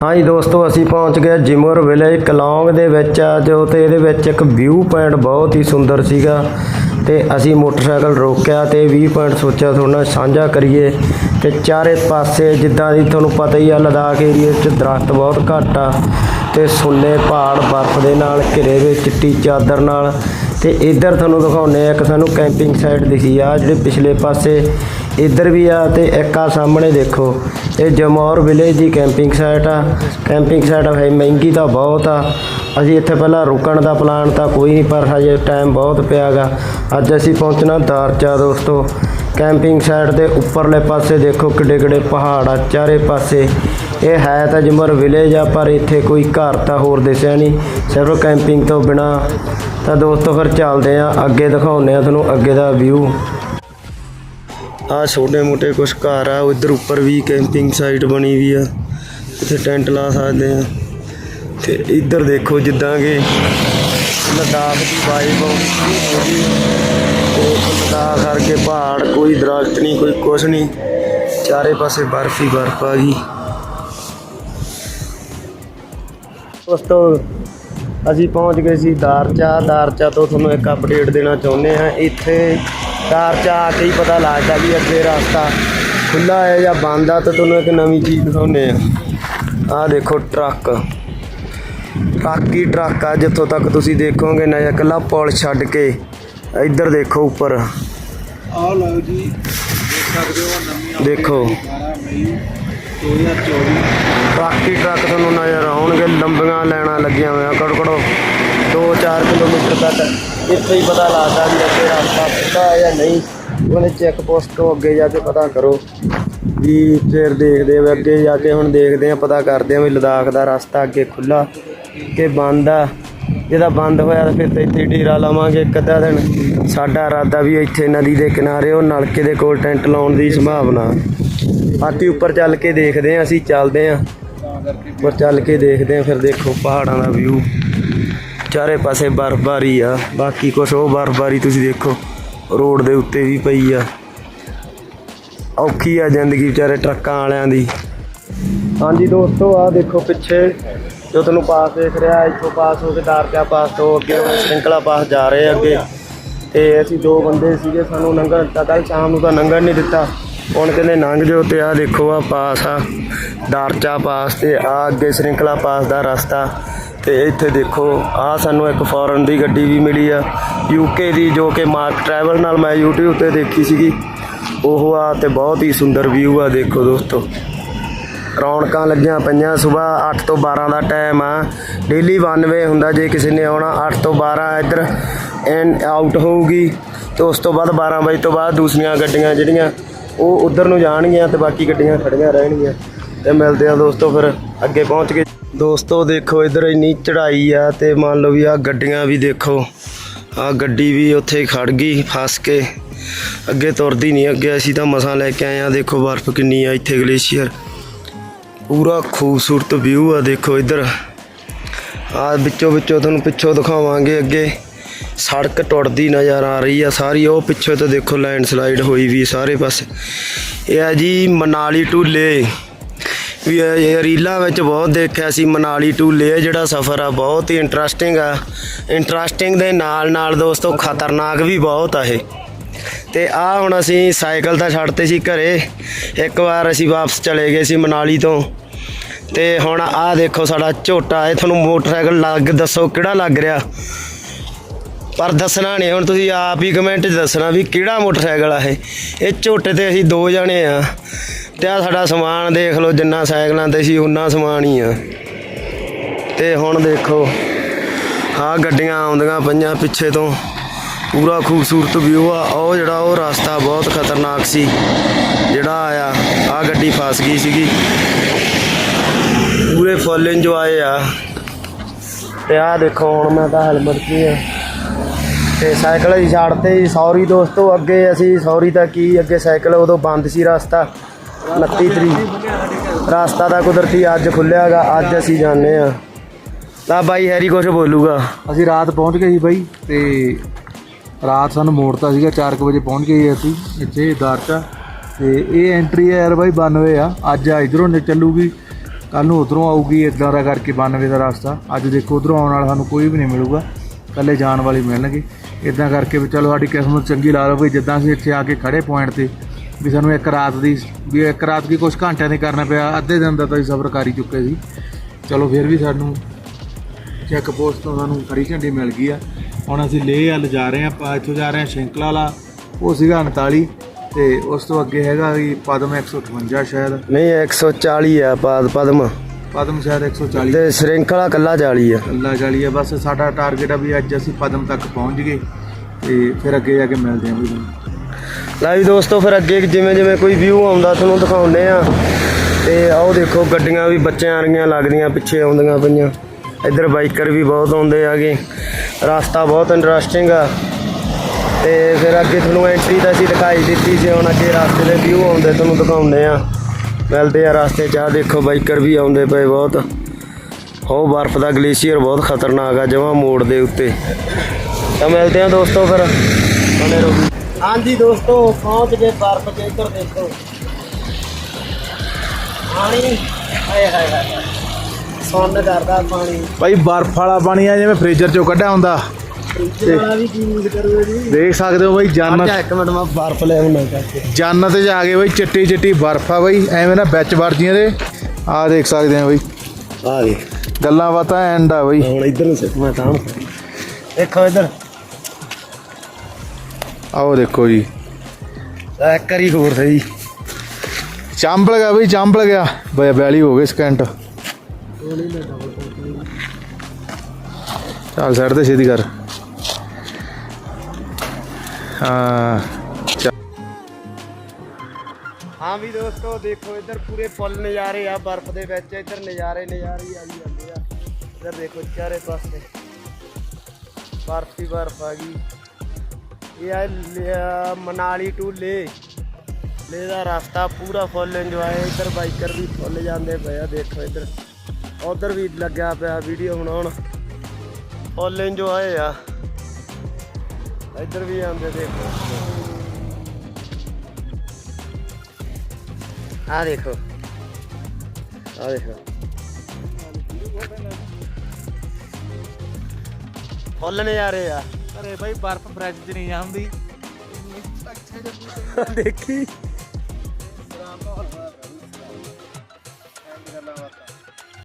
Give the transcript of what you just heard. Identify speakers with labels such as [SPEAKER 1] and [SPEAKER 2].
[SPEAKER 1] ਹਾਂਜੀ ਦੋਸਤੋ, ਅਸੀਂ ਪਹੁੰਚ ਗਏ ਜਿਮਰ ਵਿਲੇਜ ਕਲੌਂਗ ਦੇ ਵਿੱਚ। ਆ ਜੋ ਤੇ ਇਹਦੇ ਵਿੱਚ ਇੱਕ ਵਿਊ ਪੁਆਇੰਟ ਬਹੁਤ ਹੀ ਸੁੰਦਰ ਸੀਗਾ ਤੇ ਅਸੀਂ ਮੋਟਰਸਾਈਕਲ ਰੋਕਿਆ ਤੇ ਵਿਊ ਪੁਆਇੰਟ ਸੋਚਿਆ ਤੁਹਾਡੇ ਨਾਲ ਸਾਂਝਾ ਕਰੀਏ ਤੇ ਚਾਰੇ ਪਾਸੇ ਜਿੱਦਾਂ ਦੀ ਤੁਹਾਨੂੰ ਪਤਾ ਹੀ ਆ, ਲਦਾਖ ਏਰੀਏ 'ਚ ਦਰਖਤ ਬਹੁਤ ਘੱਟ ਆ ਤੇ ਸੁੰਨੇ ਪਹਾੜ ਬਰਫ਼ ਦੇ ਨਾਲ, ਘਿਰੇ ਹੋਏ ਚਿੱਟੀ ਚਾਦਰ ਨਾਲ। ਤੇ ਇੱਧਰ ਤੁਹਾਨੂੰ ਦਿਖਾਉਂਦੇ ਆ ਇੱਕ ਸਾਨੂੰ ਕੈਂਪਿੰਗ ਸਾਈਟ ਦਿਖੀ ਆ, ਜਿਹੜੇ ਪਿਛਲੇ ਪਾਸੇ ਇੱਧਰ ਵੀ ਆ ਤੇ ਇੱਕ ਆ ਸਾਹਮਣੇ ਦੇਖੋ। ਇਹ ਜਮੌਰ ਵਿਲੇਜ ਦੀ ਕੈਂਪਿੰਗ ਸਾਈਟ ਆ। ਕੈਂਪਿੰਗ ਸਾਈਟ ਹੈ ਮਹਿੰਗੀ ਤਾਂ ਬਹੁਤ ਆ। ਅਸੀਂ ਇੱਥੇ ਪਹਿਲਾਂ ਰੁਕਣ ਦਾ ਪਲਾਨ ਤਾਂ ਕੋਈ ਨਹੀਂ, ਪਰ ਹਜੇ ਟਾਈਮ ਬਹੁਤ ਪਿਆਗਾ। ਅੱਜ ਅਸੀਂ ਪਹੁੰਚਣਾ ਦਾਰਚਾ ਦੋਸਤੋ। ਕੈਂਪਿੰਗ ਸਾਈਟ ਦੇ ਉੱਪਰਲੇ ਪਾਸੇ ਦੇਖੋ ਕਿੱਡੇ ਕਿੱਡੇ ਪਹਾੜ ਆ, ਚਾਰੇ ਪਾਸੇ। ਇਹ ਹੈ ਤਾਂ ਜਮਰ ਵਿਲੇਜ ਆ, ਪਰ ਇੱਥੇ ਕੋਈ ਘਰ ਤਾਂ ਹੋਰ ਦਿਸਿਆ ਨਹੀਂ। ਸਿਰਫ ਕੈਂਪਿੰਗ ਤੋਂ ਬਿਨਾ। ਤਾਂ ਦੋਸਤੋ ਫਿਰ ਚੱਲਦੇ ਆ। ਅੱਗੇ ਦਿਖਾਉਂਦੇ ਆ ਤੁਹਾਨੂੰ ਅੱਗੇ ਦਾ ਵਿਊ ਆ ਛੋਟੇ ਮੋਟੇ ਕੁਝ ਘਰ ਆ ਉਧਰ ਉੱਪਰ ਵੀ ਕੈਂਪਿੰਗ ਸਾਈਟ ਬਣੀ ਵੀ ਆ। ਇੱਥੇ ਟੈਂਟ ਲਾ ਸਕਦੇ ਆ। ਤੇ ਇੱਧਰ ਦੇਖੋ ਜਿੱਦਾਂ ਕਿ ਲਦਾਖ ਦੀ ਵਾਈਬ ਆਉਂਦੀ ਲਦਾਖ ਕਰਕੇ ਪਹਾੜ, ਕੋਈ ਦਰਖਤ ਨਹੀਂ, ਕੋਈ ਕੁਛ ਨਹੀਂ। ਚਾਰੇ ਪਾਸੇ ਬਰਫ਼ ਹੀ ਬਰਫ਼ ਆ ਗਈ। ਉਸ ਤੋਂ ਅਸੀਂ ਪਹੁੰਚ ਗਏ ਸੀ ਦਾਰਚਾ। ਦਾਰਚਾ ਤੋਂ ਤੁਹਾਨੂੰ ਇੱਕ ਅਪਡੇਟ ਦੇਣਾ ਚਾਹੁੰਦੇ ਹਾਂ। ਇੱਥੇ ਦਾਰਚਾ ਆ ਕੇ ਹੀ ਪਤਾ ਲੱਗਦਾ ਵੀ ਅੱਗੇ ਰਸਤਾ ਖੁੱਲਾ ਹੈ ਜਾਂ ਬੰਦ ਆ ਤਾਂ ਤੁਹਾਨੂੰ ਇੱਕ ਨਵੀਂ ਚੀਜ਼ ਦਿਖਾਉਂਦੇ ਆ ਆਹ ਦੇਖੋ ਟਰੱਕ। ਟਰੱਕ ਹੀ ਟਰੱਕ ਆ ਜਿੱਥੋਂ ਤੱਕ ਤੁਸੀਂ ਦੇਖੋਗੇ ਨਾ ਇਕੱਲਾ ਪੁਲ ਛੱਡ ਕੇ ਇੱਧਰ ਦੇਖੋ ਉੱਪਰ।
[SPEAKER 2] ਆ ਲਓ ਜੀ ਦੇਖ ਸਕਦੇ ਹੋ ਨਵੀਂ
[SPEAKER 1] ਦੇਖੋ।
[SPEAKER 2] 12 ਮਈ 2024
[SPEAKER 1] ਟਰੱਕ ਹੀ ਟਰੱਕ ਤੁਹਾਨੂੰ ਨਜ਼ਰ ਆਉਣਗੇ ਲੰਬੀਆਂ ਲੈਣਾ ਲੱਗੀਆਂ ਹੋਈਆਂ ਕੜਕੜੋ। 2-4 ਕਿਲੋਮੀਟਰ ਤੱਕ ਇੱਥੇ ਹੀ ਪਤਾ ਲੱਗਦਾ ਵੀ ਅੱਗੇ ਰਸਤਾ ਖੁੱਲ੍ਹਾ ਹੈ ਜਾਂ ਨਹੀਂ। ਉਹਨੇ ਚੈੱਕ ਪੋਸਟ ਤੋਂ ਅੱਗੇ ਜਾ ਕੇ ਪਤਾ ਕਰੋ ਵੀ ਫਿਰ ਦੇਖਦੇ ਆ ਅੱਗੇ ਜਾ ਕੇ ਹੁਣ ਦੇਖਦੇ ਆ, ਪਤਾ ਕਰਦੇ ਆ ਵੀ ਲਦਾਖ ਦਾ ਰਸਤਾ ਅੱਗੇ ਖੁੱਲ੍ਹਾ ਕਿ ਬੰਦ ਆ। ਜਿਹਦਾ ਬੰਦ ਹੋਇਆ ਤਾਂ ਫਿਰ ਤਾਂ ਇੱਥੇ ਡੇਰਾ ਲਾਵਾਂਗੇ ਇੱਕ ਅੱਧਾ ਦਿਨ। ਸਾਡਾ ਇਰਾਦਾ ਵੀ ਇੱਥੇ ਨਦੀ ਦੇ ਕਿਨਾਰੇ ਉਹ ਨਲਕੇ ਦੇ ਕੋਲ ਟੈਂਟ ਲਾਉਣ ਦੀ ਸੰਭਾਵਨਾ। ਬਾਕੀ ਉੱਪਰ ਚੱਲ ਕੇ ਦੇਖਦੇ ਆ, ਅਸੀਂ ਚੱਲਦੇ ਆ। ਉੱਪਰ ਚੱਲ ਕੇ ਦੇਖਦੇ ਆ, ਫਿਰ ਦੇਖੋ ਪਹਾੜਾਂ ਦਾ ਵਿਊ ਚਾਰੇ ਪਾਸੇ ਬਰਫ਼ਬਾਰੀ ਆ। ਬਾਕੀ ਕੁਛ ਉਹ ਬਰਫ਼ਬਾਰੀ ਤੁਸੀਂ ਦੇਖੋ, ਰੋਡ ਦੇ ਉੱਤੇ ਵੀ ਪਈ ਆ। ਔਖੀ ਆ ਜ਼ਿੰਦਗੀ ਵਿਚਾਰੇ ਟਰੱਕਾਂ ਵਾਲਿਆਂ ਦੀ। ਹਾਂਜੀ ਦੋਸਤੋ ਆ ਦੇਖੋ ਪਿੱਛੇ ਜੋ ਤੁਹਾਨੂੰ ਪਾਸ ਦੇਖ ਰਿਹਾ, ਇੱਥੋਂ ਪਾਸ ਹੋ ਕੇ ਦਾਰਕਾ ਪਾਸ ਤੋਂ ਅੱਗੇ ਸ਼੍ਰਿੰਕਲਾ ਪਾਸ ਜਾ ਰਹੇ ਅੱਗੇ। ਤੇ ਅਸੀਂ ਦੋ ਬੰਦੇ ਸੀਗੇ, ਸਾਨੂੰ ਲੰਘਣ ਦਿੱਤਾ। ਕੱਲ ਸ਼ਾਮ ਨੂੰ ਤਾਂ ਲੰਘਣ ਨਹੀਂ ਦਿੱਤਾ। ਹੁਣ ਕਹਿੰਦੇ ਲੰਘ ਜਾਓ ਤੇ ਆ ਦੇਖੋ ਆ ਪਾਸ ਆ। ਦਾਰਚਾ ਪਾਸ ਤੇ ਆ ਅੱਗੇ ਸ਼੍ਰਿੰਕਲਾ ਪਾਸ ਦਾ ਰਸਤਾ। ਤੇ ਇੱਥੇ ਦੇਖੋ ਆ ਸਾਨੂੰ ਇੱਕ ਫੋਰਨ ਦੀ ਗੱਡੀ ਵੀ ਮਿਲੀ ਆ। ਯੂਕੇ ਦੀ ਜੋ ਕਿ ਮਾਰਕ ਟਰੈਵਲ ਨਾਲ ਮੈਂ YouTube ਤੇ ਦੇਖੀ ਸੀਗੀ। ਉਹ ਆ ਤੇ ਬਹੁਤ ਹੀ ਸੁੰਦਰ ਵਿਊ ਆ, ਦੇਖੋ ਦੋਸਤੋ। ਰੌਣਕਾਂ ਲੱਗੀਆਂ ਪਈਆਂ ਸਵੇਰ 8 ਤੋਂ 12 ਦਾ ਟਾਈਮ ਆ। ਡੇਲੀ 92 ਹੁੰਦਾ, ਜੇ ਕਿਸੇ ਨੇ ਆਉਣਾ 8 ਤੋਂ 12 ਇੱਧਰ ਐਂਡ ਆਊਟ ਹੋਊਗੀ। ਤੇ ਉਸ ਤੋਂ ਬਾਅਦ 12 ਵਜੇ ਤੋਂ ਬਾਅਦ ਦੂਸਰੀਆਂ ਗੱਡੀਆਂ ਜਿਹੜੀਆਂ, ਉਹ ਉਧਰ ਨੂੰ ਜਾਣਗੀਆਂ ਤੇ ਬਾਕੀ ਗੱਡੀਆਂ ਖੜੀਆਂ ਰਹਿਣਗੀਆਂ। ਤੇ ਮਿਲਦੇ ਆ ਦੋਸਤੋ ਫਿਰ, ਅੱਗੇ ਪਹੁੰਚ ਕੇ। ਦੋਸਤੋ, ਦੇਖੋ, ਇੱਧਰ ਇੰਨੀ ਚੜ੍ਹਾਈ ਆ ਤੇ ਮੰਨ ਲਓ ਵੀ ਆ ਗੱਡੀਆਂ ਵੀ ਦੇਖੋ। ਆ ਗੱਡੀ ਵੀ ਉੱਥੇ ਹੀ ਖੜ ਗਈ, ਫਸ ਕੇ। ਅੱਗੇ ਤੁਰਦੀ ਨਹੀਂ, ਅੱਗੇ ਅਸੀਂ ਤਾਂ ਮਸਾਂ ਲੈ ਕੇ ਆਏ ਆ। ਦੇਖੋ, ਬਰਫ਼ ਕਿੰਨੀ ਆ ਇੱਥੇ ਗਲੇਸ਼ੀਅਰ। ਪੂਰਾ ਖੂਬਸੂਰਤ ਵਿਊ ਆ, ਦੇਖੋ ਇੱਧਰ। ਆ ਵਿੱਚੋਂ ਵਿੱਚੋਂ ਤੁਹਾਨੂੰ ਪਿੱਛੋਂ ਦਿਖਾਵਾਂਗੇ ਅੱਗੇ। ਸੜਕ ਟੁੱਟਦੀ ਨਜ਼ਰ ਆ ਰਹੀ ਆ ਸਾਰੀ। ਉਹ ਪਿੱਛੇ ਤੋਂ ਦੇਖੋ ਲੈਂਡਸਲਾਈਡ ਹੋਈ ਵੀ ਸਾਰੇ ਪਾਸੇ। ਇਹ ਆ ਜੀ ਮਨਾਲੀ ਟੂ ਲੇ ਵੀ ਇਹ ਰੀਲਾਂ ਵਿੱਚ ਬਹੁਤ ਦੇਖਿਆ ਸੀ, ਮਨਾਲੀ ਟੂ ਲੇਹ ਜਿਹੜਾ ਸਫ਼ਰ ਆ, ਬਹੁਤ ਹੀ ਇੰਟਰਸਟਿੰਗ ਆ। ਇੰਟਰਸਟਿੰਗ ਦੇ ਨਾਲ ਨਾਲ ਦੋਸਤੋ, ਖਤਰਨਾਕ ਵੀ ਬਹੁਤ ਆ ਇਹ। ਤੇ ਆ ਹੁਣ ਅਸੀਂ ਸਾਈਕਲ ਤਾਂ ਛੱਡਤੇ ਸੀ ਘਰੇ। ਇੱਕ ਵਾਰ ਅਸੀਂ ਵਾਪਸ ਚਲੇ ਗਏ ਸੀ ਮਨਾਲੀ ਤੋਂ। ਤੇ ਹੁਣ ਆ ਦੇਖੋ ਸਾਡਾ ਝੋਟਾ, ਇਹ ਤੁਹਾਨੂੰ ਮੋਟਰਸਾਈਕਲ ਲੱਗ, ਦੱਸੋ ਕਿਹੜਾ ਲੱਗ ਰਿਹਾ? ਪਰ ਦੱਸਣਾ ਨਹੀਂ, ਹੁਣ ਤੁਸੀਂ ਆਪ ਹੀ ਕਮੈਂਟ 'ਚ ਦੱਸਣਾ ਵੀ ਕਿਹੜਾ ਮੋਟਰਸਾਈਕਲ ਆ ਇਹ। ਇਹ ਝੋਟੇ ਤੇ ਅਸੀਂ ਦੋ ਜਣੇ ਆ। ਤੇ ਆ ਸਾਡਾ ਸਮਾਨ, ਦੇਖ ਲਓ ਜਿੰਨਾ ਸਾਈਕਲਾਂ ਤੇ ਸੀ, ਉਨਾ ਸਮਾਨ ਹੀ ਆ। ਤੇ ਹੁਣ ਦੇਖੋ ਆ ਗੱਡੀਆਂ ਆਉਂਦੀਆਂ ਪਈਆਂ ਪਿੱਛੇ ਤੋਂ। ਪੂਰਾ ਖੂਬਸੂਰਤ ਵਿਊ ਆ। ਉਹ ਜਿਹੜਾ ਉਹ ਰਸਤਾ ਬਹੁਤ ਖਤਰਨਾਕ ਸੀ, ਜਿਹੜਾ ਆਇਆ ਆ ਗੱਡੀ ਫਸ ਗਈ ਸੀਗੀ। ਪੂਰੇ ਫੁੱਲ ਇੰਜੋਏ ਆ। ਤੇ ਆ ਦੇਖੋ, ਹੁਣ ਮੈਂ ਤਾਂ ਹੈਲਮਟ ਕੀ ਆ। ਤੇ ਸਾਈਕਲ ਹੀ ਛੱਡਤੇ ਜੀ। ਸੌਰੀ ਦੋਸਤੋ, ਅੱਗੇ ਅਸੀਂ ਸੌਰੀ ਤਾਂ ਕੀ, ਅੱਗੇ ਸਾਈਕਲ ਉਦੋਂ ਬੰਦ ਸੀ ਰਸਤਾ। 29 ਤਰੀਕ। ਰਸਤਾ ਦਾ ਕੁਦਰਤੀ ਅੱਜ ਖੁੱਲਿਆਗਾ ਅੱਜ ਅਸੀਂ ਜਾਂਦੇ ਆ ਤਾਂ ਬਾਈ ਹੈਰੀ ਕੁਝ ਬੋਲੂਗਾ?
[SPEAKER 2] ਅਸੀਂ ਰਾਤ ਪਹੁੰਚ ਗਏ ਸੀ ਬਾਈ ਤੇ ਰਾਤ ਸਾਨੂੰ ਮੋੜਤਾ ਸੀਗਾ 4 ਵਜੇ ਪਹੁੰਚ ਗਏ ਅਸੀਂ ਇੱਥੇ ਦਾਰਚਾ ਤੇ ਇਹ ਐਂਟਰੀ ਹੈ ਯਾਰ ਬਾਈ 92 ਆ। ਅੱਜ ਆ ਇਧਰੋਂ ਚੱਲੂਗੀ ਕੱਲ ਨੂੰ ਉਧਰੋਂ ਆਊਗੀ ਇਦਾਂ ਦਾ ਕਰਕੇ 92 ਦਾ ਰਸਤਾ। ਅੱਜ ਦੇਖੋ ਉਧਰੋਂ ਆਉਣ ਵਾਲਾ ਸਾਨੂੰ ਕੋਈ ਵੀ ਨਹੀਂ ਮਿਲੂਗਾ ਕੱਲੇ ਜਾਣ ਵਾਲੇ ਮਿਲਣਗੇ। ਇਦਾਂ ਕਰਕੇ ਵੀ ਚਲੋ ਸਾਡੀ ਕਿਸਮਤ ਚੰਗੀ ਲਾ ਲਓ ਵੀ ਜਿੱਦਾਂ ਅਸੀਂ ਇੱਥੇ ਆ ਕੇ ਖੜੇ ਪੁਆਇੰਟ ਤੇ ਵੀ ਸਾਨੂੰ ਇੱਕ ਰਾਤ ਦੀ ਵੀ ਇੱਕ ਰਾਤ ਕੀ ਕੁਝ ਘੰਟਿਆਂ ਦੇ ਕਰਨਾ ਪਿਆ ਅੱਧੇ ਦਿਨ ਦਾ ਤਾਂ ਸਫ਼ਰ ਕਰ ਹੀ ਚੁੱਕੇ ਸੀ। ਚਲੋ ਫਿਰ ਵੀ ਸਾਨੂੰ ਚੈੱਕ ਪੋਸਟ ਤੋਂ ਸਾਨੂੰ ਹਰੀ ਝੰਡੀ ਮਿਲ ਗਈ ਆ। ਹੁਣ ਅਸੀਂ ਲੇਹ ਵੱਲ ਜਾ ਰਹੇ ਆਪਾਂ ਇੱਥੋਂ ਜਾ ਰਹੇ ਹਾਂ ਸ਼ਿੰਕਲਾ ਵਾਲਾ ਉਹ ਸੀਗਾ 39 ਤੇ ਉਸ ਤੋਂ ਅੱਗੇ ਹੈਗਾ ਵੀ ਪਦਮ 158 ਸ਼ਾਇਦ।
[SPEAKER 1] ਨਹੀਂ 140 ਆ ਪਾਦ ਪਦਮ।
[SPEAKER 2] ਪਦਮ ਸ਼ਾਇਦ 140
[SPEAKER 1] ਤੇ ਸ਼੍ਰਿੰਖਲਾ ਕੱਲਾ 40 ਆ।
[SPEAKER 2] ਅੱਲਾ ਜਾਲੀ ਆ ਬਸ ਸਾਡਾ ਟਾਰਗੇਟ ਆ ਵੀ ਅੱਜ ਅਸੀਂ ਪਦਮ ਤੱਕ ਪਹੁੰਚ ਗਏ ਤੇ ਫਿਰ ਅੱਗੇ ਜਾ ਕੇ ਮਿਲਦੇ ਹਾਂ ਵੀ ਤੁਹਾਨੂੰ।
[SPEAKER 1] ਲੈ ਵੀ ਦੋਸਤੋ, ਫਿਰ ਅੱਗੇ ਜਿਵੇਂ ਜਿਵੇਂ ਕੋਈ ਵਿਊ ਆਉਂਦਾ, ਤੁਹਾਨੂੰ ਦਿਖਾਉਂਦੇ ਆ ਤੇ ਆਓ ਦੇਖੋ, ਗੱਡੀਆਂ ਵੀ ਬੱਚਿਆਂ ਵਾਲੀਆਂ ਲੱਗਦੀਆਂ, ਪਿੱਛੇ ਆਉਂਦੀਆਂ ਪਈਆਂ। ਇੱਧਰ ਬਾਈਕਰ ਵੀ ਬਹੁਤ ਆਉਂਦੇ ਆਗੇ ਰਸਤਾ ਬਹੁਤ ਇੰਟਰਸਟਿੰਗ ਆ। ਤੇ ਫਿਰ ਅੱਗੇ ਤੁਹਾਨੂੰ ਐਂਟਰੀ ਤਾਂ ਅਸੀਂ ਦਿਖਾਈ ਦਿੱਤੀ ਸੀ, ਹੁਣ ਅੱਗੇ ਰਸਤੇ ਦੇ ਵਿਊ ਆਉਂਦੇ, ਤੁਹਾਨੂੰ ਦਿਖਾਉਂਦੇ ਆ ਮਿਲਦੇ ਆ ਰਸਤੇ 'ਚ। ਆ ਦੇਖੋ, ਬਾਈਕਰ ਵੀ ਆਉਂਦੇ ਪਏ ਬਹੁਤ। ਉਹ ਬਰਫ਼ ਦਾ ਗਲੇਸ਼ੀਅਰ ਬਹੁਤ ਖਤਰਨਾਕ ਆ, ਜਮਾਂ ਮੋੜ ਦੇ ਉੱਤੇ। ਤਾਂ ਮਿਲਦੇ ਆ ਦੋਸਤੋ ਫਿਰ। ਬਣੇ ਰਹੋ। ਹਾਂਜੀ ਦੋਸਤੋ ਪਹੁੰਚ ਗਏ ਬਰਫ਼ ਦੇ ਇੱਧਰ ਦੇਖੋ। ਪਾਣੀ ਹਾਏ ਹਾਏ ਹਾਏ ਸੁੰਨ ਕਰਦਾ ਪਾਣੀ।
[SPEAKER 2] ਭਾਈ ਬਰਫ਼ ਵਾਲਾ ਪਾਣੀ ਆ ਜਿਵੇਂ ਫ੍ਰੀਜ਼ਰ ਚੋਂ ਕੱਢਿਆ ਹੁੰਦਾ।
[SPEAKER 1] ਫ੍ਰਿਜ ਵਾਲਾ ਵੀ ਕੀ ਯੂਜ਼ ਕਰੋਗੇ ਜੀ?
[SPEAKER 2] ਦੇਖ ਸਕਦੇ ਹੋ ਬਾਈ ਜੰਨਤ
[SPEAKER 1] ਇੱਕ ਮਿੰਟ ਮੈਂ ਬਰਫ਼ ਲੈ ਆਉਣਾ ਕਰਕੇ
[SPEAKER 2] ਜੰਨਤ ਜਾ ਕੇ ਬਾਈ ਚਿੱਟੀ ਚਿੱਟੀ ਬਰਫ਼ ਆ ਬਾਈ ਐਵੇਂ ਨਾ ਵਿੱਚ ਵਰਜੀਆਂ ਦੇ। ਆਹ ਦੇਖ ਸਕਦੇ ਆ ਬਾਈ।
[SPEAKER 1] ਆ ਦੇ
[SPEAKER 2] ਗੱਲਾਂ ਬਾਤਾਂ ਐਂਡ ਆ ਬਾਈ।
[SPEAKER 1] ਹੁਣ ਇੱਧਰ ਨੂੰ ਸਿੱਟ ਮੈਂ ਤਾਂ ਦੇਖੋ ਇੱਧਰ।
[SPEAKER 2] ਆਓ ਦੇਖੋ ਜੀ।
[SPEAKER 1] ਇੱਕ ਕਰੀ ਹੋਰ ਸਹੀ।
[SPEAKER 2] ਚਾਂਬਲ ਗਿਆ ਬਈ ਚਾਂਬਲ ਗਿਆ। ਬਈ ਬੈਲੀ ਹੋ ਗਏ ਸਕਿੰਟ ਚੱਲ ਸਾਈਡ ਤੇ ਛੇਤੀ ਕਰ। ਹਾਂ।
[SPEAKER 1] ਵੀ ਦੋਸਤੋ ਦੇਖੋ ਇੱਧਰ ਪੂਰੇ ਫੁੱਲ ਨਜ਼ਾਰੇ ਆ ਬਰਫ਼ ਦੇ ਵਿੱਚ। ਇੱਧਰ ਨਜ਼ਾਰੇ ਨਜ਼ਾਰੇ ਆਈ ਜਾਂਦੇ ਆ ਇੱਧਰ ਦੇਖੋ ਚਾਰੇ ਪਾਸੇ। ਬਰਫ਼ ਹੀ ਬਰਫ਼ ਆ ਗਈ ਇਹ ਆ ਲਿਆ, ਮਨਾਲੀ ਟੂ ਲੇ ਲੇ ਦਾ ਰਸਤਾ ਪੂਰਾ ਫੁੱਲ ਇੰਜੋਏ ਇੱਧਰ ਬਾਈਕਰ ਵੀ ਫੁੱਲ ਜਾਂਦੇ ਪਏ ਆ, ਦੇਖੋ ਇੱਧਰ। ਉਧਰ ਵੀ ਲੱਗਿਆ ਪਿਆ ਵੀਡੀਓ ਬਣਾਉਣ। ਫੁੱਲ ਇੰਜੋਏ ਆ। ਇੱਧਰ ਵੀ ਆਉਂਦੇ ਦੇਖੋ। ਆ ਦੇਖੋ। ਆ ਦੇਖੋ। ਫੁੱਲ ਨਜ਼ਾਰੇ ਆ।
[SPEAKER 2] ਅਰੇ ਬਾਈ ਬਰਫ਼ ਫ੍ਰਿਜ 'ਚ ਨਹੀਂ ਜਾਂਦੀ
[SPEAKER 1] ਦੇਖੀ।